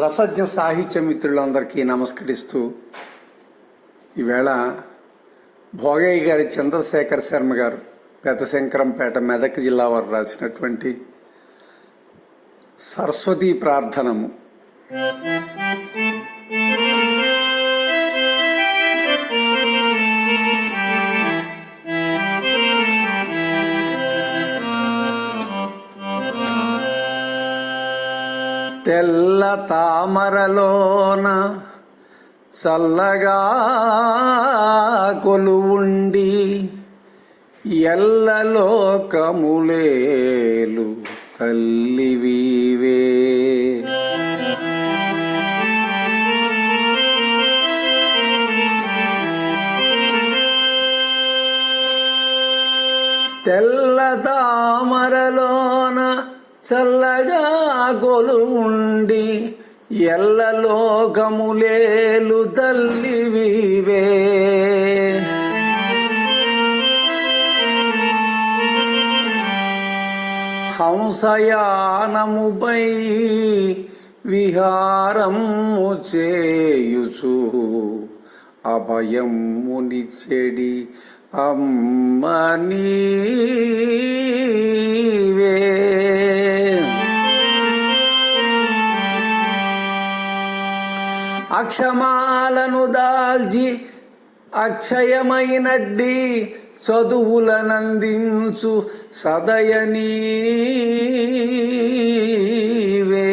రసజ్ఞ సాహిత్య మిత్రులందరికీ నమస్కరిస్తూ ఈవేళ భోగయ్య గారి చంద్రశేఖర్ శర్మ గారు పెదశంకరంపేట మెదక్ జిల్లా వారు రాసినటువంటి సరస్వతీ ప్రార్థనము. తెల్ల తామరలోన చల్లగా కొలువుండి ఎల్లలోకములేలు తల్లివీవే తెల్ల తామరలోన చల్లగా కొలువుండి ఎల్లలోకములేలు తల్లివివే హంసయానముపై విహారము చేయుచు అభయముని చెడి అమ్మనీ. అక్షమాలను దాల్చి అక్షయమైనడ్డి చదువులనందించు సదయనీవే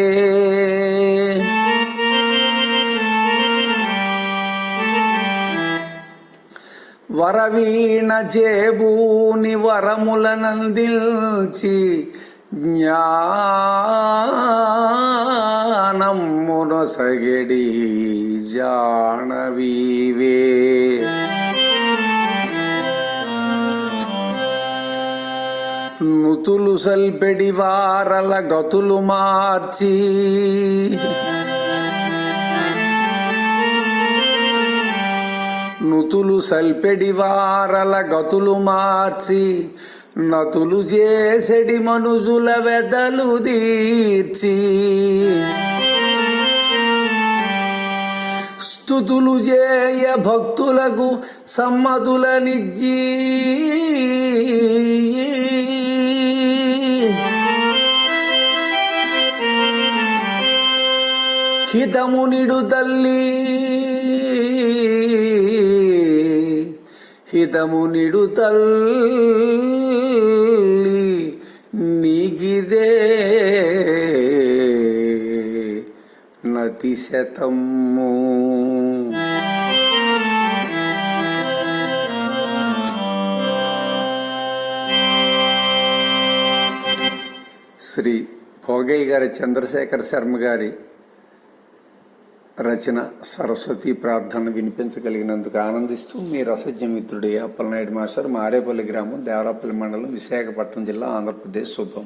వరవీణ చేబూని వరములనందిల్చి సగడి జానవీవే నుతులు సల్పెడి వారల గతులు మార్చి నుతులు సల్పెడి వారల గతులు మార్చి నతులు చేసెడి మనుజుల వెదలు తీర్చి స్థుతులు చేయ భక్తులకు సమ్మతులనిజ్జి హితమునిడు తల్లి. హితమునిడు తల్లి. నీగిదే నతి శతము శ్రీ భోగయ్య గారి చంద్రశేఖర్ శర్మ గారి రచన సరస్వతి ప్రార్థన వినిపించగలిగినందుకు ఆనందిస్తూ మీ రసజ్యమిత్రుడి అప్పలనాయుడు మాస్టర్ మారేపల్లి గ్రామం దేవరాపల్లి మండలం విశాఖపట్నం జిల్లా ఆంధ్రప్రదేశ్ శుభం.